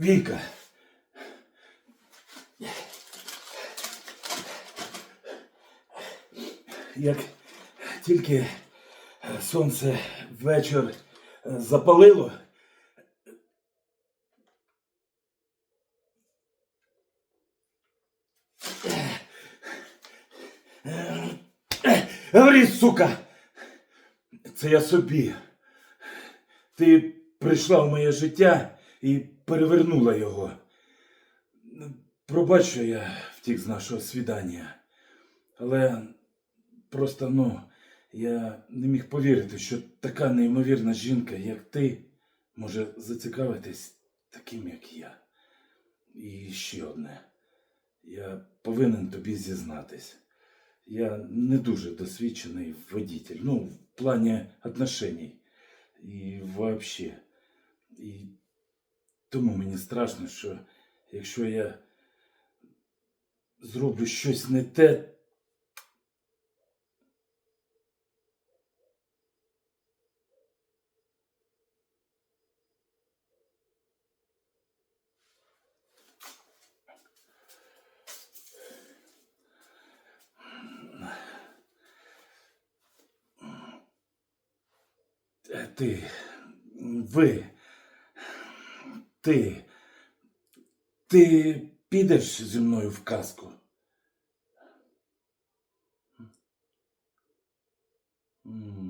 Віка. Як тільки сонце вечір е, запалило, Говори, сука! Це я собі. Ти прийшла в моє життя і перевернула його. Пробач, що я втік з нашого свідання. Але просто, ну, я не міг повірити, що така неймовірна жінка, як ти, може зацікавитись таким, як я. І ще одне. Я повинен тобі зізнатись. Я не дуже досвідчений водитель. Ну, в плані отношений. І вообще. І тому мені страшно, що якщо я зроблю щось не те. Е, Ти, ви, ти, ти підеш зі мною в казку? М.